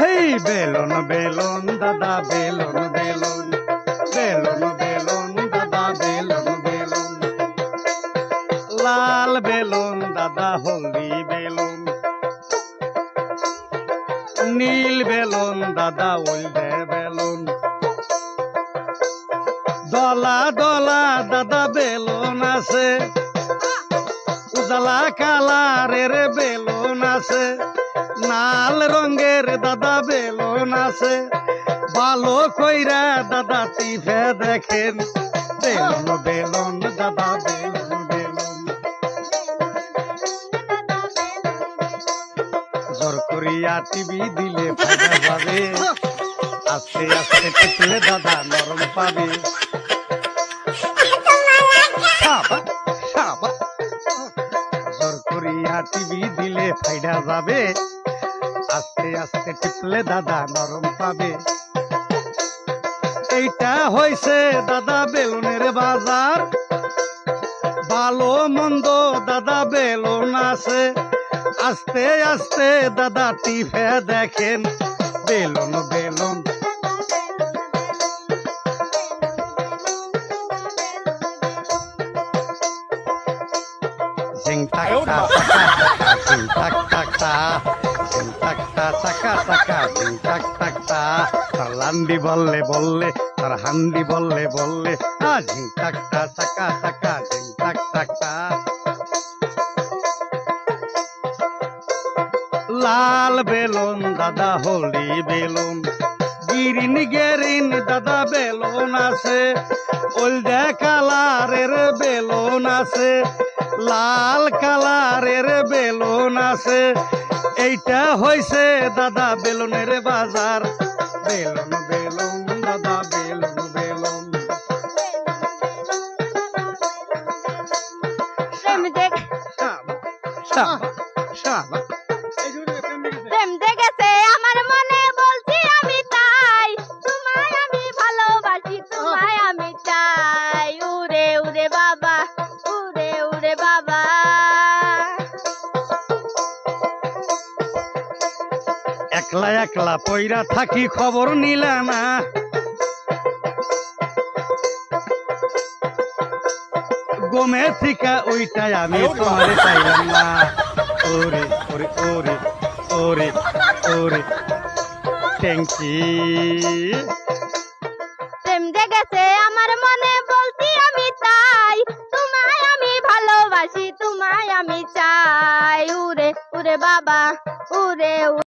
হেই balloon balloon দাদা balloon balloon balloon balloon দাদা balloon balloon লাল বেলুন দাদা হলদি বেলুন নীল বেলুন দাদা ওইদে বেলুন দলা দলা দাদা বেলুন আছে উজালা কালারের বেলুন আছে, লাল রঙের দাদা বেলুন আছে। ভালো কইরা দাদা টিভে দেখেন, বেলুন বেলুন, দাদা বেলুন বেলুন। জোর করিয়া টিভি দিলে যাবে আস্তে আস্তে দাদা নরম পাবে। টিভি দিলে ফাইডা যাবে। আস্তে আস্তে টিপলে দাদা নরম পাবে। এইটা হইছে দাদা বেলুনের বাজার। ভালো মন্দ দাদা বেলুন আছে। আস্তে আস্তে দাদা টিপে দেখেন balloon balloon. Sing tak ta saka saka sing tak tak ta sing tak ta saka saka sing tak ta তার লান্ডি বললে বললে তার হান্ডি বললে বললে আ ঝিং tak ta লাল বেলুন দাদা হলদি বেলুন গিরিন গেরিন দাদা বেলুন আছে ওলদে কালারের বেলুন আছে লাল কালারের বেলুন আছে। এইটা হয়েছে দাদা বেলুনের বাজার। বেলুন বেলুন দাদা বেলুন বেলুন। প্রেম দেখ। শাবা, একলা একলা পইরা থাকি খবর নিলা না। গমে থিকা ওইটাই আমি তোমারে চাইলাম না। ওরে ওরে ওরে ওরে ওরে। ট্যাঙ্কি। প্রেম জেগেছে আমার মনে বলছি আমি তাই। তোমায় আমি ভালোবাসি তোমায় আমি চাই। উরে উরে বাবা উরে।